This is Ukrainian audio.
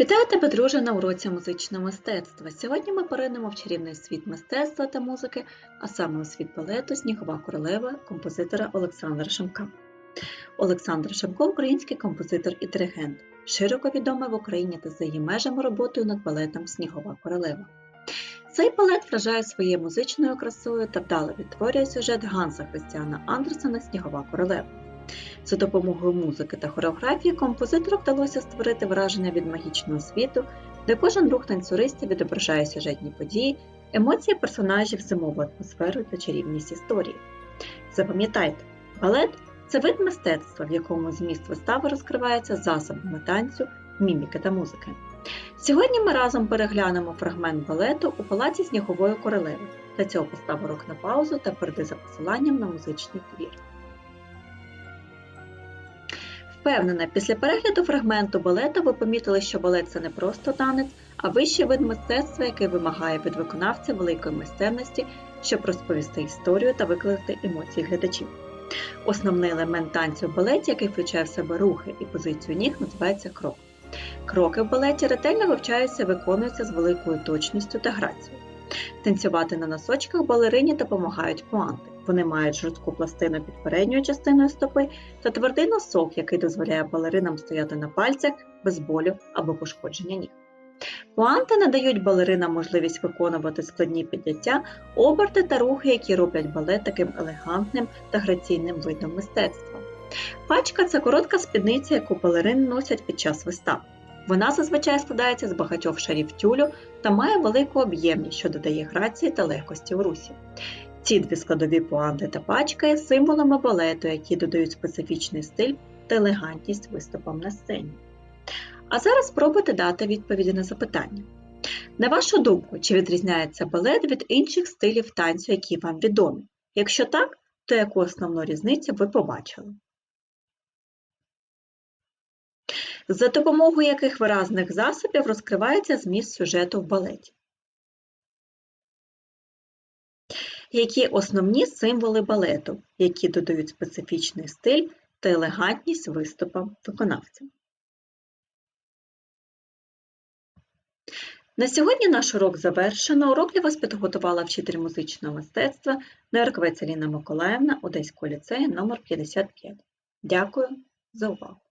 Вітаю тебе, друже, на уроці музичного мистецтва. Сьогодні ми поринемо в чарівний світ мистецтва та музики, а саме у світ балету Снігова королева композитора Олександра Шемка. Олександр Шемко український композитор і диригент, широко відомий в Україні та за її межами роботою над балетом Снігова королева. Цей балет вражає своєю музичною красою та вдало відтворює сюжет Ганса Христіана Андерсена Снігова королева. За допомогою музики та хореографії композитору вдалося створити враження від магічного світу, де кожен рух танцюристів відображає сюжетні події, емоції персонажів, зимову атмосферу та чарівність історії. Запам'ятайте, балет це вид мистецтва, в якому зміст вистави розкривається засобами танцю, міміки та музики. Сьогодні ми разом переглянемо фрагмент балету у палаці Снігової королеви. Для цього постав урок на паузу та перейди за посиланням на музичний твір. Впевнена, після перегляду фрагменту балету ви помітили, що балет це не просто танець, а вищий вид мистецтва, який вимагає від виконавця великої майстерності, щоб розповісти історію та викликати емоції глядачів. Основний елемент танцю в балеті, який включає в себе рухи і позицію ніг, називається крок. Кроки в балеті ретельно вивчаються і виконуються з великою точністю та грацією. Танцювати на носочках балерині допомагають пуанти. Вони мають жорстку пластину під передньою частиною стопи та твердий носок, який дозволяє балеринам стояти на пальцях без болю або пошкодження ніг. Пуанти надають балеринам можливість виконувати складні підняття, оберти та рухи, які роблять балет таким елегантним та граційним видом мистецтва. Пачка це коротка спідниця, яку балерини носять під час вистав. Вона зазвичай складається з багатьох шарів тюлю та має велику об'ємність, що додає грації та легкості в русі. Ці дві складові пуанти та пачка є символами балету, які додають специфічний стиль та елегантність виступам на сцені. А зараз спробуйте дати відповіді на запитання. На вашу думку, чи відрізняється балет від інших стилів танцю, які вам відомі? Якщо так, то яку основну різницю ви побачили? За допомогою яких виразних засобів розкривається зміст сюжету в балеті? Які основні символи балету, які додають специфічний стиль та елегантність виступам виконавця? На сьогодні наш урок завершено. Урок для вас підготувала вчитель музичного мистецтва Нерковець Аліна Миколаївна Одеського ліцею номер 55 Дякую за увагу!